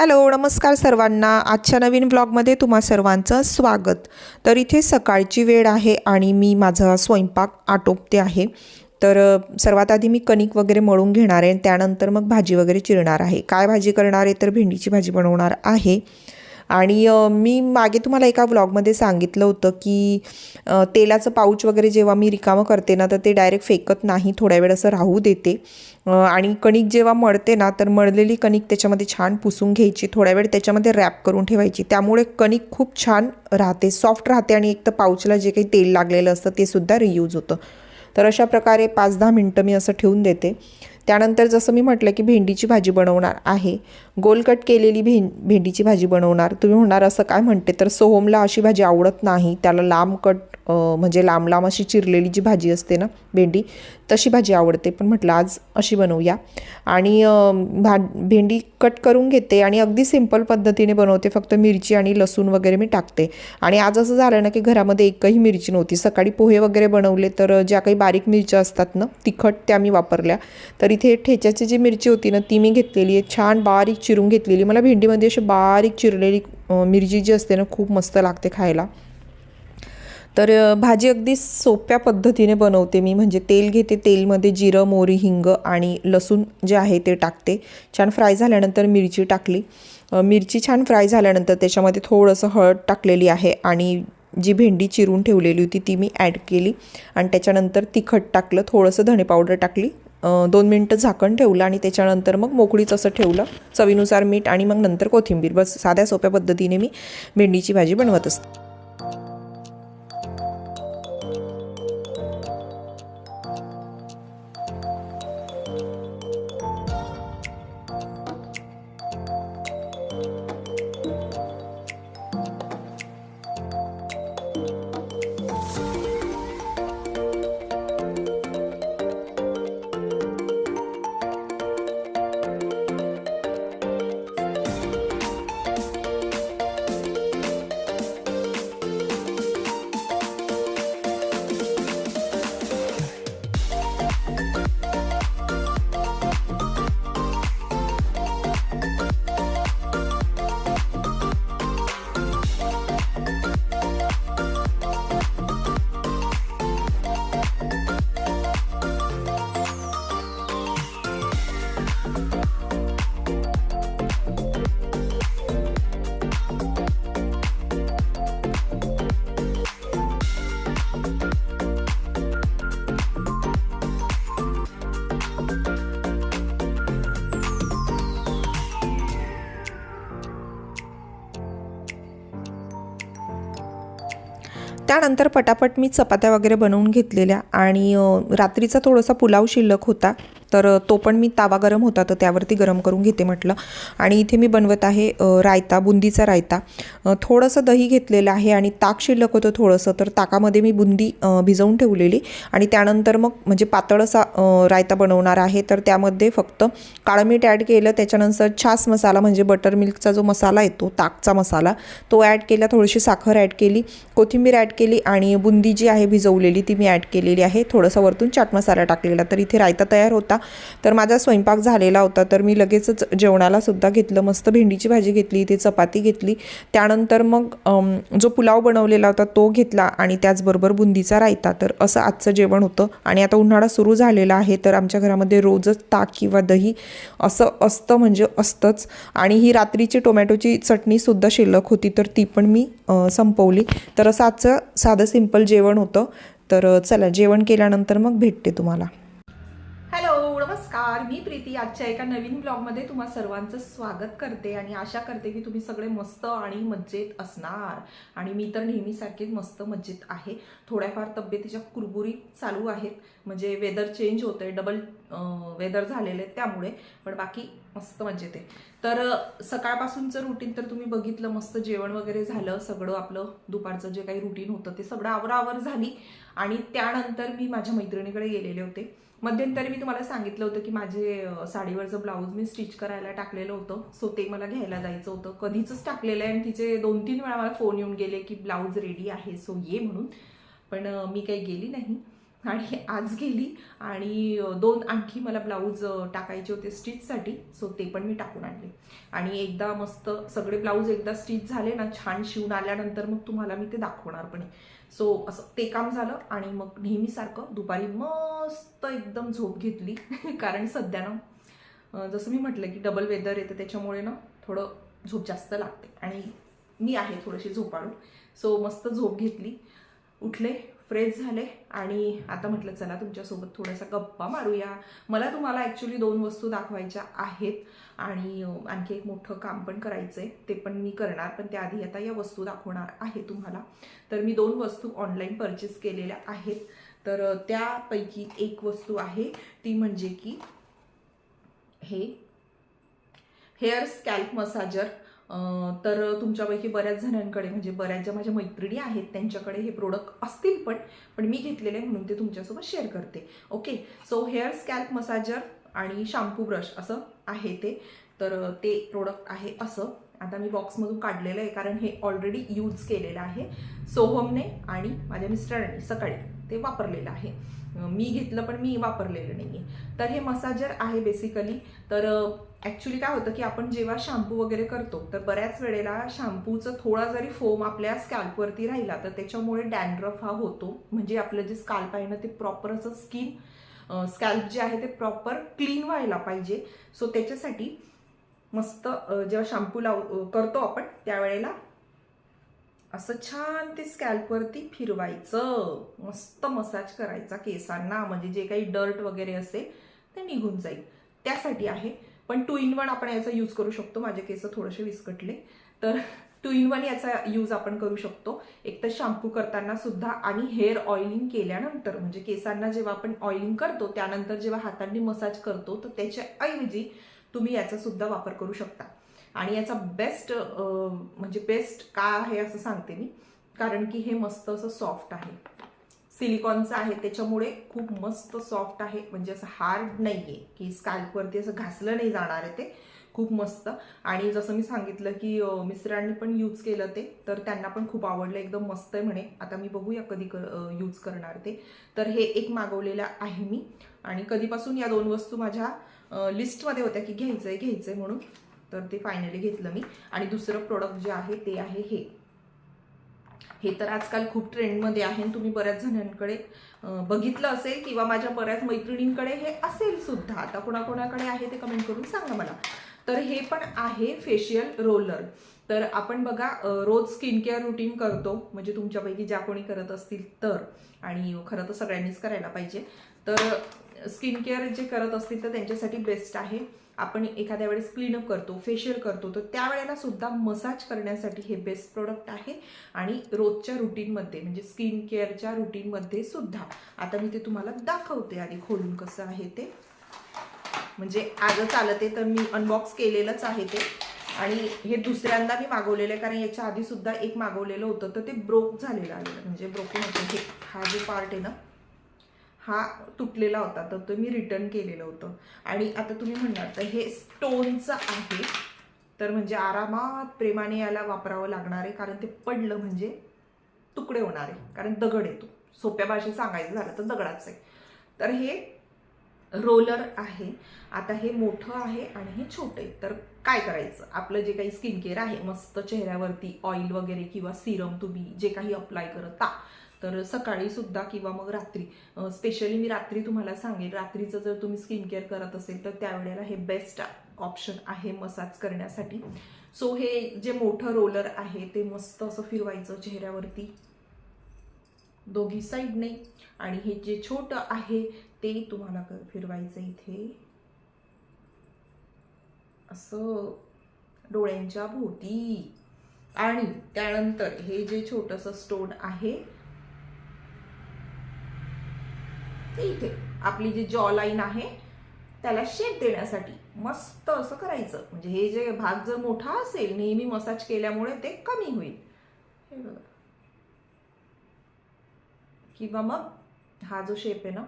Hello नमस्कार सर्वांना. आजच्या नवीन ब्लॉगमध्ये तुम्हा सर्वांचं स्वागत. तर इथे सकाळची वेळ आहे आणि मी माझा स्वयंपाक आटोपते आहे. तर सर्वात आधी मी कणिक वगैरे मळून घेणार आहे त्यानंतर मग भाजी वगैरे चिरणार आहे. काय भाजी करणार आहे? तर भेंडीची भाजी बनवणार आहे. आणि मी मागे तुम्हाला एका व्लॉगमध्ये सांगितलं होतं की तेलाचं पाऊच वगैरे जेव्हा मी रिकामं करते ना तर ते डायरेक्ट फेकत नाही थोड्या वेळ असं राहू देते. आणि कणिक जेव्हा मळते ना तर मळलेली कणिक त्याच्यामध्ये छान पुसून घ्यायची थोड्या वेळ त्याच्यामध्ये रॅप करून ठेवायची. त्यामुळे कणिक खूप छान राहते सॉफ्ट राहते आणि एक तर पाऊचला जे काही तेल लागलेलं असतं ते सुद्धा रियूज होतं. तर अशा प्रकारे पाच दहा मिनटं मी असं ठेवून देते. त्यानंतर जसं मी म्हटलं की भेंडीची भाजी बनवणार आहे. गोलकट केलेली भें भेंडीची भाजी बनवणार. तुम्ही म्हणणार असं काय? म्हणते. तर सोहमला अशी भाजी आवडत नाही. त्याला लांब कट म्हणजे लांब लांब अशी चिरलेली जी भाजी असते ना भेंडी तशी भाजी आवडते. पण म्हटलं आज अशी बनवूया. आणि भा भेंडी कट करून घेते आणि अगदी सिंपल पद्धतीने बनवते. फक्त मिरची आणि लसूण वगैरे मी टाकते. आणि आज असं झालं ना की घरामध्ये एकही मिरची नव्हती. सकाळी पोहे वगैरे बनवले तर ज्या काही बारीक मिरच्या असतात ना तिखट त्या मी वापरल्या. तर इथे ठेच्याची जी मिरची होती ना ती मी घेतलेली आहे. छान बारीक चिरून घेतलेली. मला भेंडीमध्ये अशी बारीक चिरलेली मिरची जी असते ना खूप मस्त लागते खायला. तर भाजी अगदी सोप्या पद्धतीने बनवते मी. म्हणजे तेल घेते तेलमध्ये जिरं मोरी हिंग आणि लसूण जे आहे ते टाकते. छान फ्राय झाल्यानंतर मिरची टाकली. मिरची छान फ्राय झाल्यानंतर त्याच्यामध्ये थोडंसं हळद टाकलेली आहे आणि जी भेंडी चिरून ठेवलेली होती ती मी ॲड केली आणि त्याच्यानंतर तिखट टाकलं थोडंसं धणे पावडर टाकली. दोन मिनटं झाकण ठेवलं आणि त्याच्यानंतर मग मोकळीच असं ठेवलं. चवीनुसार मीठ आणि मग नंतर कोथिंबीर. बस साध्या सोप्या पद्धतीने मी भेंडीची भाजी बनवत असते. त्यानंतर पटापट मी चपात्या वगैरे बनवून घेतलेल्या आणि रात्रीचा थोडासा पुलाव शिल्लक होता. तर तो पण मी तावा गरम होता तर त्यावरती गरम करून घेते म्हटलं. आणि इथे मी बनवत आहे रायता बुंदीचा रायता. थोडंसं दही घेतलेलं आहे आणि ताक शिल्लक होतं थोडंसं तर ताकामध्ये मी बुंदी भिजवून ठेवलेली. आणि त्यानंतर मग म्हणजे पातळ असा रायता बनवणार आहे. तर त्यामध्ये फक्त काळं मीठ ॲड केलं त्याच्यानंतर छास मसाला म्हणजे बटर मिल्कचा जो मसाला येतो ताकचा मसाला तो ॲड केला थोडीशी साखर ॲड केली कोथिंबीर ॲड केली आणि बुंदी जी आहे भिजवलेली ती मी ॲड केलेली आहे. थोडंसं वरतून चाट मसाला टाकलेला तर इथे रायता तयार होता. तर माझा स्वयंपाक झालेला होता तर मी लगेचच जेवणाला सुद्धा घेतलं मस्त भेंडीची भाजी घेतली इथे चपाती घेतली. त्यानंतर मग जो पुलाव बनवलेला होता तो घेतला आणि त्याचबरोबर बुंदीचा रायता. तर असं आजचं जेवण होतं आणि आता उन्हाळा सुरू झालेला आहे तर आमच्या घरामध्ये रोजच ताक किंवा दही असं असतं म्हणजे असतंच. आणि ही रात्रीची टोमॅटोची चटणीसुद्धा शिल्लक होती तर ती पण मी संपवली. तर असं आजचं साधं सिंपल जेवण होतं. तर चला जेवण केल्यानंतर मग भेटते तुम्हाला. हॅलो नमस्कार. मी प्रीती. आजच्या एका नवीन ब्लॉगमध्ये तुम्हा सर्वांचं स्वागत करते आणि आशा करते की तुम्ही सगळे मस्त आणि मज्जेत असणार. आणि मी तर नेहमीसारखीच मस्त मज्जेत आहे. थोड्याफार तब्येतीच्या कुरबुरी चालू आहेत. म्हणजे वेदर चेंज होतंय. डबल वेदर झालेले आहेत त्यामुळे पण बाकी मस्त मजेत आहे. तर सकाळपासूनचं रुटीन तर तुम्ही बघितलं मस्त जेवण वगैरे झालं सगळं आपलं दुपारचं जे काही रुटीन होतं ते सगळं आवरावर झाली. आणि त्यानंतर मी माझ्या मैत्रिणीकडे गेलेले होते. मध्यंतरी मी तुम्हाला सांगितलं होतं की माझे साडीवरचं ब्लाऊज मी स्टिच करायला टाकलेलं होतं. सो ते मला घ्यायला जायचं होतं. कधीच टाकलेलं आहे आणि तिचे दोन तीन वेळा मला फोन येऊन गेले की ब्लाऊज रेडी आहे सो ये म्हणून. पण मी काही गेली नाही. आणि आज गेली आणि दोन आणखी मला ब्लाऊज टाकायचे होते स्टिचसाठी सो ते पण मी टाकून आणले. आणि एकदा मस्त सगळे ब्लाऊज एकदा स्टिच झाले ना छान शिवून आल्यानंतर मग तुम्हाला मी ते दाखवणार पण सो असं ते काम झालं आणि मग नेहमीसारखं दुपारी मस्त एकदम झोप घेतली कारण सध्या ना जसं मी म्हटलं की डबल वेदर येतं त्याच्यामुळे ना थोडं झोप जास्त लागते. आणि मी आहे थोडीशी झोपाळू. सो मस्त झोप घेतली. उठले फ्रेश झाले. आणि आता म्हटलं चला तुमच्यासोबत थोडासा गप्पा मारूया. मला तुम्हाला ॲक्च्युली दोन वस्तू दाखवायच्या आहेत. आणि आणखी एक मोठं काम पण करायचं आहे ते पण मी करणार पण त्याआधी आता या वस्तू दाखवणार आहे तुम्हाला. तर मी दोन वस्तू ऑनलाईन परचेस केलेल्या आहेत. तर त्यापैकी एक वस्तू आहे. ती म्हणजे की हे हेअर स्कॅल्प मसाजर. तर तुमच्यापैकी बऱ्याच जणांकडे म्हणजे बऱ्याच ज्या माझ्या मैत्रिणी आहेत त्यांच्याकडे हे प्रोडक्ट असतील पण पण मी घेतलेले आहे म्हणून ते तुमच्यासोबत शेअर करते. Okay so hair scalp massager आणि शॅम्पू ब्रश असं आहे ते. तर ते प्रोडक्ट आहे असं. आता मी बॉक्समधून काढलेलं आहे कारण हे ऑलरेडी यूज केलेलं आहे. सोहमने आणि माझ्या मिस्टरांनी सकाळी. ते वापरलेलं आहे. मी घेतलं पण मी वापरलेलं नाही आहे तर हे मसाजर आहे बेसिकली तर ॲक्च्युली काय होतं की आपण जेव्हा शॅम्पू वगैरे करतो तर बऱ्याच वेळेला शॅम्पूचं थोडा जरी फोम आपल्या स्कॅल्पवरती राहिला तर त्याच्यामुळे डॅन्ड्रफ हा होतो. म्हणजे आपलं जे स्कॅल्प आहे ना ते प्रॉपर असं स्किन स्कॅल्प जे आहे ते प्रॉपर क्लीन व्हायला पाहिजे. सो त्याच्यासाठी मस्त जेव्हा शॅम्पू लाव करतो आपण त्यावेळेला असं छान ते स्कॅल्पवरती फिरवायचं. मस्त मसाज करायचा केसांना. म्हणजे जे काही डर्ट वगैरे असेल ते निघून जाईल. त्यासाठी आहे. पण टू इन वन आपण याचा यूज करू शकतो. माझे केस थोडेसे विस्कटले. तर टू इन वन याचा यूज आपण करू शकतो. एक तर शॅम्पू करताना सुद्धा आणि हेअर ऑइलिंग केल्यानंतर. म्हणजे केसांना जेव्हा आपण ऑइलिंग करतो त्यानंतर जेव्हा हातांनी मसाज करतो तर त्याच्याऐवजी तुम्ही याचा सुद्धा वापर करू शकता. आणि याचा बेस्ट म्हणजे बेस्ट का आहे असं सांगते मी. कारण की हे मस्त असं सॉफ्ट आहे. सिलिकॉनचं आहे त्याच्यामुळे खूप मस्त सॉफ्ट आहे. म्हणजे असं हार्ड नाही आहे की स्काल्पवरती असं घासलं नाही जाणार आहे ते. खूप मस्त. आणि जसं मी सांगितलं की मिस्टरांनी पण यूज केलं ते तर त्यांना पण खूप आवडलं. एकदम मस्त आहे म्हणे. आता मी बघूया कधी यूज करणार ते. तर हे एक मागवलेलं आहे मी. आणि कधीपासून या दोन वस्तू माझ्या लिस्टमध्ये होत्या की घ्यायचं आहे घ्यायचं आहे म्हणून. तर ते फायनली घेतलं मी. आणि दुसरं प्रोडक्ट जे आहे ते आहे हे. हे तर आजकाल खूप ट्रेंडमध्ये आहे आणि तुम्ही बऱ्याच जणांकडे बघितलं असेल किंवा माझ्या बऱ्याच मैत्रिणींकडे हे असेल सुद्धा. आता कोणाकोणाकडे आहे ते कमेंट करून सांगा मला. तर हे पण आहे फेशियल रोलर तर आपण बघा रोज स्किन केअर रुटीन करतो म्हणजे तुमच्यापैकी ज्या कोणी करत असतील तर. आणि खरं तर सगळ्यांनीच करायला पाहिजे. तर स्किन केअर जे करत असतील तर त्यांच्यासाठी बेस्ट आहे. आपण एखाद्या वेळेस क्लीनअप करतो फेशियल करतो तर त्यावेळेला सुद्धा मसाज करण्यासाठी हे बेस्ट प्रोडक्ट आहे. आणि रोजच्या रुटीनमध्ये म्हणजे स्किन केअरच्या रुटीनमध्ये सुद्धा. आता मी ते तुम्हाला दाखवते आधी खोलून कसं आहे ते. म्हणजे आजच आलं ते तर मी अनबॉक्स केलेलंच आहे ते. आणि हे दुसऱ्यांदा मी मागवलेलं आहे कारण याच्या आधी सुद्धा एक मागवलेलं होतं तर ते ब्रोक झालेलं आलेलं म्हणजे ब्रोकिंग होतं. हे हा जो पार्ट आहे ना हा तुटलेला होता तर तो मी रिटर्न केलेलं होतं. आणि आता तुम्ही म्हणणार तर हे स्टोनचं आहे. तर म्हणजे आरामात प्रेमाने याला वापरावं लागणार आहे कारण ते पडलं म्हणजे तुकडे होणार आहे कारण दगड येतो सोप्या भाषेत सांगायचं झालं तर दगडाच आहे. तर हे रोलर आहे. आता हे मोठं आहे आणि हे छोटं आहे. तर काय करायचं? आपलं जे काही स्किन केअर आहे मस्त चेहऱ्यावरती ऑइल वगैरे किंवा सिरम तुम्ही जे काही अप्लाय करता तर सकाळी सुद्धा किंवा मग रात्री स्पेशली मी रात्री तुम्हाला सांगेन रात्रीचं जर तुम्ही स्किन केअर करत असेल तर त्यावेळेला हे बेस्ट ऑप्शन आहे मसाज करण्यासाठी. सो हे जे मोठं रोलर आहे ते मस्त असं फिरवायचं चेहऱ्यावरती. दोघी साईडने आणि हे जे छोटं आहे ते तुम्हाला फिरवायचं इथे. असं डोळ्यांच्या भोवती. आणि त्यानंतर हे जे छोटस स्टोन आहे ते इथे. आपली जी जॉ लाईन आहे त्याला शेप देण्यासाठी मस्त असं करायचं. म्हणजे हे जे भाग जर मोठा असेल नेहमी मसाज केल्यामुळे ते कमी होईल. हे बघा. किंवा मग हा जो शेप आहे ना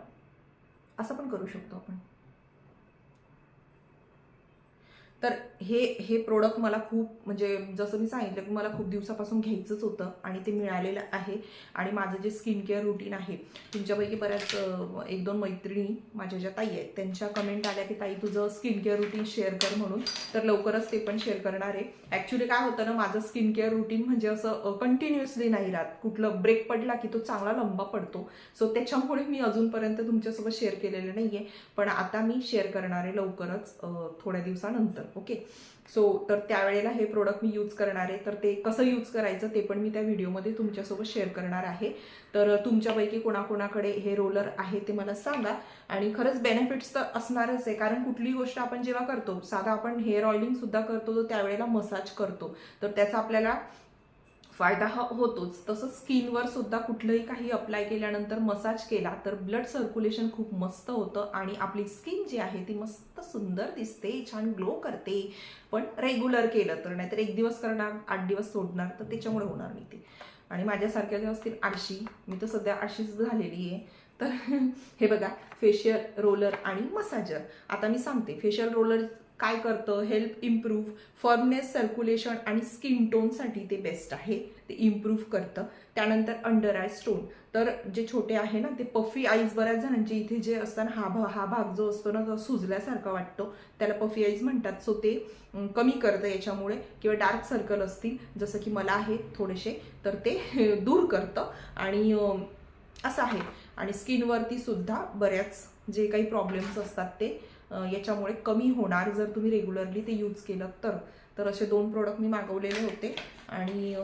असं पण करू शकतो आपण. तर हे हे प्रोडक्ट मला खूप म्हणजे जसं मी सांगितलं की मला खूप दिवसापासून घ्यायचंच होतं आणि ते मिळालेलं आहे. आणि माझं जे स्किन केअर रुटीन आहे तुमच्यापैकी बऱ्याच एक दोन मैत्रिणी माझ्या ज्या ताई आहेत त्यांच्या कमेंट आल्या की ताई तुझं स्किन केअर रुटीन शेअर कर म्हणून. तर लवकरच ते पण शेअर करणार आहे. ॲक्च्युली काय होतं ना माझं स्किन केअर रुटीन म्हणजे असं कंटिन्युअसली नाही राहत. कुठलं ब्रेक पडला की तो चांगला लंबा पडतो. सो त्याच्यामुळे मी अजूनपर्यंत तुमच्यासोबत शेअर केलेलं नाही आहे पण आता मी शेअर करणार आहे लवकरच थोड्या दिवसानंतर. ओके सो तर त्यावेळेला हे प्रोडक्ट मी यूज करणार आहे. तर ते कसं यूज करायचं ते पण मी त्या व्हिडिओमध्ये तुमच्यासोबत शेअर करणार आहे. तर तुमच्यापैकी कोणाकोणाकडे हे रोलर आहे ते मला सांगा. आणि खरंच बेनिफिट्स तर असणारच आहे. कारण कुठलीही गोष्ट आपण जेव्हा करतो साधा आपण हेअर ऑइलिंग सुद्धा करतो तर त्यावेळेला मसाज करतो. तर त्याचा आपल्याला फायदा हा होतोच. तसंच स्किनवर सुद्धा कुठलंही काही अप्लाय केल्यानंतर मसाज केला तर ब्लड सर्क्युलेशन खूप मस्त होतं आणि आपली स्किन जी आहे ती मस्त सुंदर दिसते छान ग्लो करते. पण रेग्युलर केलं तर नाहीतर एक दिवस करणार आठ दिवस सोडणार तर त्याच्यामुळे होणार नाही ते. आणि माझ्यासारख्या ज्या असतील आळशी मी तर सध्या आळशीच झालेली आहे. तर हे बघा फेशियल रोलर आणि मसाजर आता मी सांगते फेशियल रोलर काय करतं? हेल्प इम्प्रूव्ह फर्मनेस सर्क्युलेशन आणि स्किन टोनसाठी ते बेस्ट आहे. ते इम्प्रूव्ह करतं. त्यानंतर अंडर आय स्टोन तर जे छोटे आहे ना ते पफी आईज बऱ्याच जणांचे इथे जे असतात हा भा हा भाग जो असतो ना तो सुजल्यासारखा वाटतो. त्याला पफी आईज म्हणतात. सो ते कमी करतं याच्यामुळे किंवा डार्क सर्कल असतील जसं की मला आहे थोडेसे तर ते दूर करतं. आणि असं आहे. आणि स्किनवरती सुद्धा बऱ्याच जे काही प्रॉब्लेम्स असतात ते याच्यामुळे कमी होणार. जर तुम्ही रेग्युलरली ते यूज केलं तर. तर असे दोन प्रोडक्ट मी मागवलेले होते. आणि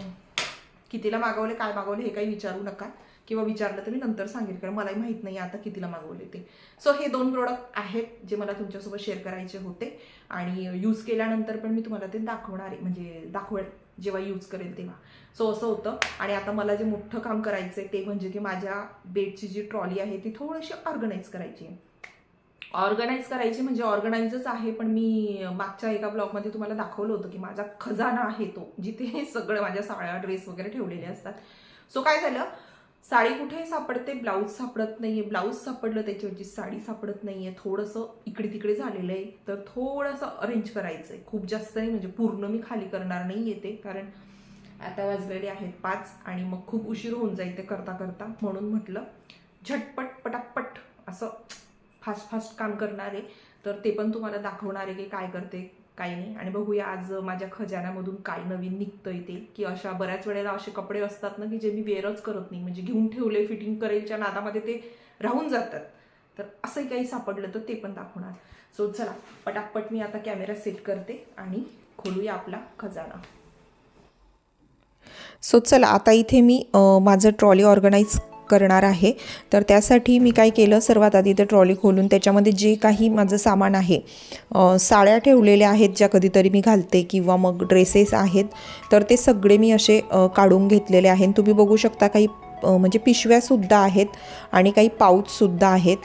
कितीला मागवले काय मागवले हे काही विचारू नका. किंवा विचारलं तर मी नंतर सांगेल. कारण मलाही माहीत नाही आता कितीला मागवले ते. सो हे दोन प्रोडक्ट आहेत जे मला तुमच्यासोबत शेअर करायचे होते. आणि यूज केल्यानंतर पण मी तुम्हाला ते दाखवणार आहे. म्हणजे दाखवेल जेव्हा यूज करेल तेव्हा. सो असं होतं. आणि आता मला जे मोठं काम करायचं आहे ते म्हणजे की माझ्या बेडची जी ट्रॉली आहे ती थोडीशी ऑर्गनाईज करायची आहे. ऑर्गनाईज करायची म्हणजे ऑर्गनाईजच आहे पण मी मागच्या एका ब्लॉगमध्ये तुम्हाला दाखवलं होतं की माझा खजाना आहे तो जिथे सगळं माझ्या साड्या ड्रेस वगैरे ठेवलेले असतात. सो काय झालं? साडी कुठे सापडते ब्लाऊज सापडत नाहीये. ब्लाऊज सापडलं त्याच्यावरची साडी सापडत नाहीये. थोडंसं इकडे तिकडे झालेलं आहे. तर थोडंसं अरेंज करायचं आहे खूप जास्त नाही म्हणजे पूर्ण मी खाली करणार नाही येते कारण आता वाजलेले आहेत पाच आणि मग खूप उशीर होऊन जाईल ते करता करता म्हणून म्हटलं झटपट पटापट असं फास्ट फास्ट काम करणार आहे तर ते पण तुम्हाला दाखवणार आहे की काय करते काय नाही. आणि बघूया आज माझ्या खजान्यामधून काय नवीन निघतंय ते. की अशा बऱ्याच वेळेला असे कपडे असतात ना की जे मी वेअरच करत नाही. म्हणजे घेऊन ठेवले फिटिंग करेलच्या नादामध्ये ते राहून जातात. तर असंही काही सापडलं तर ते पण दाखवणार. सो चला पटापट मी आता कॅमेरा सेट करते आणि खोलूया आपला खजाना. सो चला आता इथे मी माझं ट्रॉली ऑर्गनाईज करणार आहे. तर त्यासाठी मी काय केलं सर्वात आधी ते ट्रॉली खोलून त्याच्यामध्ये जे काही माझं सामान आहे साड्या ठेवलेल्या आहेत ज्या कधीतरी मी घालते किंवा मग ड्रेसेस आहेत तर ते सगळे मी असे काढून घेतलेले आहेत. तुम्ही बघू शकता काही म्हणजे पिशव्यासुद्धा आहेत आणि काही पाऊचसुद्धा आहेत.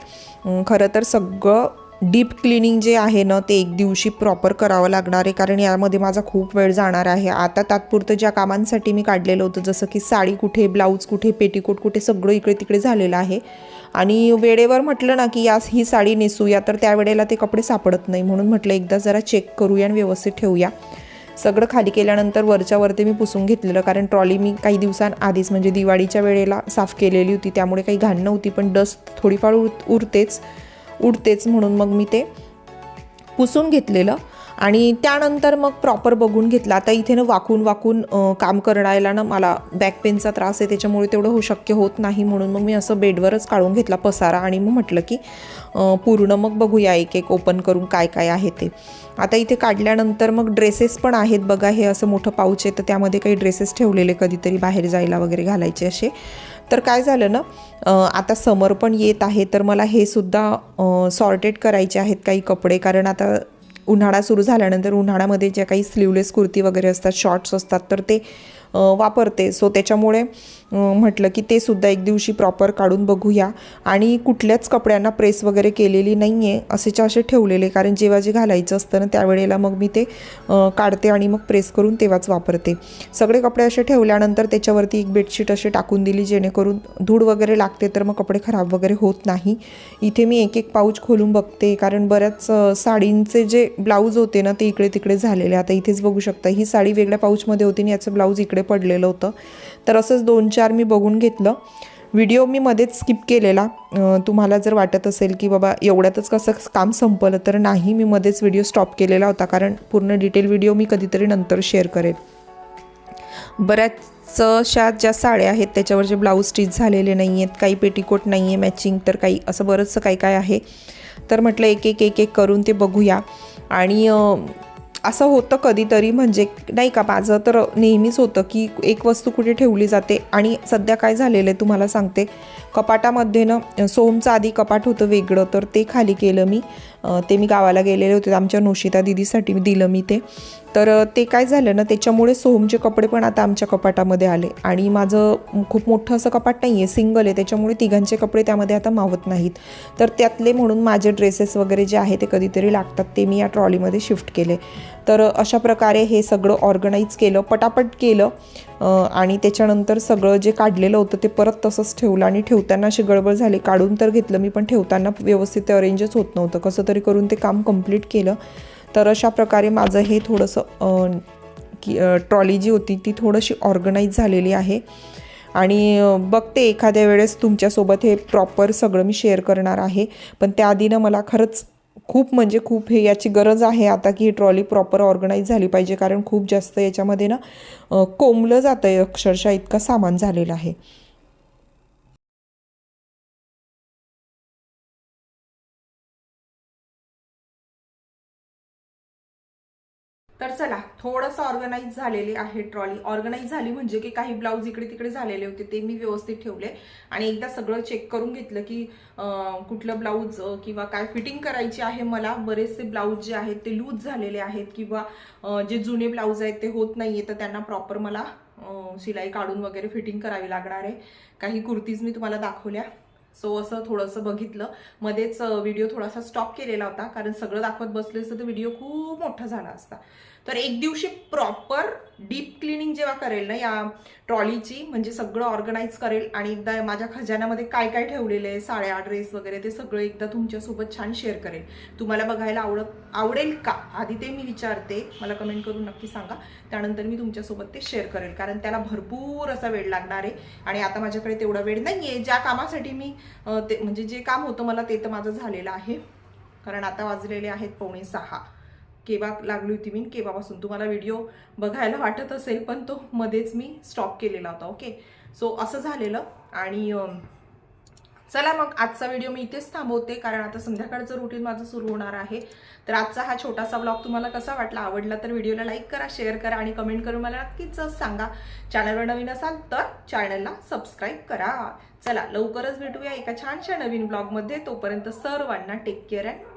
खरं तर सगळं डीप क्लिनिंग जे आहे ना ते एक दिवशी प्रॉपर करावं लागणार आहे. कारण यामध्ये माझा खूप वेळ जाणार आहे. आता तात्पुरतं ज्या कामांसाठी मी काढलेलं होतं जसं की साडी कुठे ब्लाऊज कुठे पेटीकोट कुठे सगळं इकडे तिकडे झालेलं आहे. आणि वेळेवर म्हटलं ना की यास ही साडी नेसूया तर त्यावेळेला ते कपडे सापडत नाही. म्हणून म्हटलं एकदा जरा चेक करूया आणि व्यवस्थित ठेवूया. सगळं खाली केल्यानंतर वरच्यावरती मी पुसून घेतलेलं कारण ट्रॉली मी काही दिवसांआधीच म्हणजे दिवाळीच्या वेळेला साफ केलेली होती. त्यामुळे काही घाण नव्हती पण डस्ट थोडीफार उर उरतेच. उडतेच म्हणून मग मी ते पुसून घेतलेलं. आणि त्यानंतर मग प्रॉपर बघून घेतलं. आता इथे ना वाकून वाकून काम करायला ना मला बॅक पेनचा त्रास आहे. त्याच्यामुळे तेवढं हो शक्य होत नाही म्हणून मग मी असं बेडवरच काढून घेतला पसारा. आणि मग म्हटलं की पूर्ण मग बघूया एक एक ओपन करून काय काय आहे ते. आता इथे काढल्यानंतर मग ड्रेसेस पण आहेत बघा. हे असं मोठं पाऊच आहे तर त्यामध्ये काही ड्रेसेस ठेवलेले कधीतरी बाहेर जायला वगैरे घालायचे असे. तर काय झालं ना आता समर पण येत आहे तर मला हे सुद्धा सॉर्टेड करायचे आहेत काही कपडे. कारण आता उन्हाळा सुरू झाल्यानंतर उन्हाळ्यामध्ये ज्या काही स्लीवलेस कुर्ती वगैरे असतात शॉर्ट्स असतात तर ते वापरते. सो त्याच्यामुळे म्हटलं की ते सुद्धा एक दिवशी प्रॉपर काढून बघूया. आणि कुठल्याच कपड्यांना प्रेस वगैरे केलेली नाही आहे असेच्या असे ठेवलेले. कारण जेव्हा जे घालायचं असतं ना त्यावेळेला मग मी ते काढते आणि मग प्रेस करून तेव्हाच वापरते. सगळे कपडे असे ठेवल्यानंतर त्याच्यावरती एक बेडशीट असे टाकून दिली जेणेकरून धूळ वगैरे लागते तर मग कपडे खराब वगैरे होत नाही. इथे मी एक एक पाऊच खोलून बघते. कारण बऱ्याच साडींचे जे ब्लाऊज होते ना ते इकडे तिकडे झालेले. आता इथेच बघू शकता. ही साडी वेगळ्या पाऊचमध्ये होती आणि याचं ब्लाऊज इकडे पडलेलं होतं. तर असंच दोन चार मी बघून घेतलं. व्हिडिओ मी मध्येच स्किप केलेला. तुम्हाला जर वाटत असेल की बाबा एवढ्यातच कसं काम संपलं तर नाही मी मध्येच व्हिडिओ स्टॉप केलेला होता. कारण पूर्ण डिटेल व्हिडिओ मी कधीतरी नंतर शेअर करेल. बऱ्याच अशा ज्या साड्या आहेत त्याच्यावरचे ब्लाऊज स्टिच झालेले नाही आहेत काही पेटीकोट नाही आहे मॅचिंग तर काही असं बरंचसं काही काय आहे. तर म्हटलं एक एक एक एक करून ते बघूया. आणि असं होतं कधीतरी म्हणजे नाही का माझं तर नेहमीच होतं की एक वस्तू कुठे ठेवली जाते. आणि सध्या काय झालेलं आहे तुम्हाला सांगते. कपाटामध्ये ना सोमचं आधी कपाट होतं वेगळं तर ते खाली केलं मी. ते मी गावाला गेलेले होते आमच्या नोशिता दिदीसाठी दिलं मी ते. तर ते काय झालं ना त्याच्यामुळे सोहमचे कपडे पण आता आमच्या कपाटामध्ये आले. आणि माझं खूप मोठं असं कपाट नाही आहे सिंगल आहे त्याच्यामुळे तिघांचे कपडे त्यामध्ये आता मावत नाहीत. तर त्यातले म्हणून माझे ड्रेसेस वगैरे जे आहे ते कधीतरी लागतात ते मी या ट्रॉलीमध्ये शिफ्ट केले. तर अशा प्रकारे हे सगळं ऑर्गनाईज केलं पटापट केलं. आणि त्याच्यानंतर सगळं जे काढलेलं होतं ते परत तसंच ठेवलं आणि ठेवताना अशी गडबड झाली. काढून तर घेतलं मी पण ठेवताना व्यवस्थित ते अरेंजच होत नव्हतं. कसं तरी करून ते काम कंप्लीट केलं. तर अशा प्रकारे माझं हे थोडंसं की ट्रॉली जी होती ती थोडीशी ऑर्गनाईज झालेली आहे. आणि बघते एखाद्या वेळेस तुमच्यासोबत हे प्रॉपर सगळं मी शेअर करणार आहे. पण त्याआधी ना मला खरंच खूप म्हणजे खूप हे याची गरज आहे आता की ही ट्रॉली प्रॉपर ऑर्गनाईज झाली पाहिजे. कारण खूप जास्त याच्यामध्ये ना कोंबलं जातं आहे अक्षरशः इतकं सामान झालेलं आहे. थोडंसं ऑर्गनाईज झालेली आहे ट्रॉली ऑर्गनाईज झाली म्हणजे की काही ब्लाऊज इकडे तिकडे झालेले होते ते मी व्यवस्थित ठेवले. आणि एकदा सगळं चेक करून घेतलं की कुठलं ब्लाऊज किंवा काय फिटिंग करायची आहे मला. बरेचसे ब्लाऊज जे आहेत ते लूज झालेले आहेत किंवा जे जुने ब्लाऊज आहेत ते होत नाहीये तर त्यांना प्रॉपर मला शिलाई काढून वगैरे फिटिंग करावी लागणार आहे. काही कुर्तीज मी तुम्हाला दाखवल्या. सो असं थोडंसं बघितलं. मध्येच व्हिडिओ थोडासा स्टॉप केलेला होता. कारण सगळं दाखवत बसले असतं तर व्हिडिओ खूप मोठा झाला असता. तर एक दिवशी प्रॉपर डीप क्लिनिंग जेव्हा करेल ना या ट्रॉलीची म्हणजे सगळं ऑर्गनाईज करेल आणि एकदा माझ्या खजान्यामध्ये काय काय ठेवलेलं आहे साड्या ड्रेस वगैरे ते सगळं एकदा तुमच्यासोबत छान शेअर करेल. तुम्हाला बघायला आवड आवडेल का? आधी ते मी विचारते. मला कमेंट करून नक्की सांगा. त्यानंतर मी तुमच्यासोबत ते शेअर करेल. कारण त्याला भरपूर असा वेळ लागणार आहे. आणि आता माझ्याकडे तेवढा वेळ नाही आहे ज्या कामासाठी मी ते म्हणजे जे काम होतं मला ते तर माझं झालेलं आहे. कारण आता वाजलेले आहेत पावणे सहा. केव्हा लागली होती मी केव्हापासून तुम्हाला व्हिडिओ बघायला वाटत असेल पण तो मध्येच मी स्टॉप केलेला होता ओके सो असं झालेलं आणि चला मग आजचा व्हिडिओ मी इथेच थांबवते कारण आता संध्याकाळचं रुटीन माझं सुरू होणार आहे. तर आजचा हा छोटासा ब्लॉग तुम्हाला कसा वाटला आवडला तर व्हिडिओला लाईक करा शेअर करा आणि कमेंट करून मला नक्कीच सांगा. चॅनलवर नवीन असाल तर चॅनलला सबस्क्राईब करा. चला लवकरच भेटूया एका छानशा नवीन ब्लॉगमध्ये तोपर्यंत सर्वांना टेक केअर अँड